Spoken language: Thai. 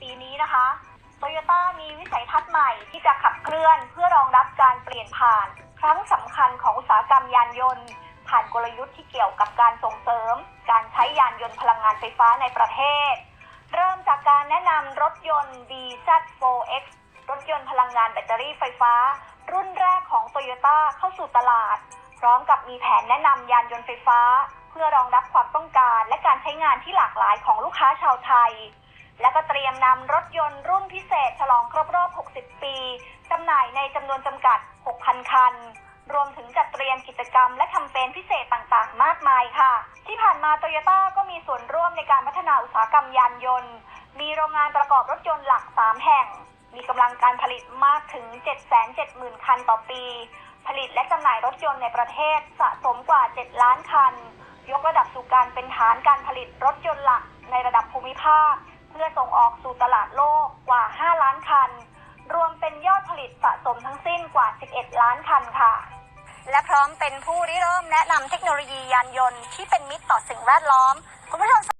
ปีนี้นะคะโตโยต้ามีวิสัยทัศน์ใหม่ที่จะขับเคลื่อนเพื่อรองรับการเปลี่ยนผ่าน ครั้งสำคัญของอุตสาหกรรมยานยนต์ ผ่านกลยุทธ์ที่เกี่ยวกับการส่งเสริม การใช้ยานยนต์พลังงานไฟฟ้าในประเทศ เริ่มจากการแนะนำรถยนต์ BZ4X รถยนต์พลังงานแบตเตอรี่ไฟฟ้า รุ่นแรกของโตโยต้าเข้าสู่ตลาด พร้อมกับมีแผนแนะนำยานยนต์ไฟฟ้า เพื่อรองรับความต้องการและการใช้งานที่หลากหลายของลูกค้าชาวไทย และก็เตรียมนำรถยนต์รุ่นพิเศษ ฉลองครบรอบ 60 ปีจำหน่ายในจำนวนจำกัด 6,000 คัน รวมถึงจัดเตรียมกิจกรรมและแคมเปญพิเศษต่างๆ มากมายค่ะ ที่ผ่านมาโตโยต้าก็มีส่วนร่วมในการพัฒนาอุตสาหกรรมยานยนต์ มีโรงงานประกอบรถยนต์หลัก 3 แห่ง มีกำลังการผลิตมากถึง 770,000 คันต่อปี ผลิตและจำหน่ายรถยนต์ในประเทศสะสมกว่า 7 ล้านคัน ยกระดับสู่การเป็นฐานการผลิตรถยนต์หลักในระดับภูมิภาค พื่อส่งออกสู่ตลาดโลกกว่า 5 ล้านคัน รวมเป็นยอดผลิตสะสมทั้งสิ้นกว่า 11 ล้านคันค่ะ และพร้อมเป็นผู้ริเริ่มแนะนำเทคโนโลยียานยนต์ที่เป็นมิตรต่อสิ่งแวดล้อมคุณผู้ชม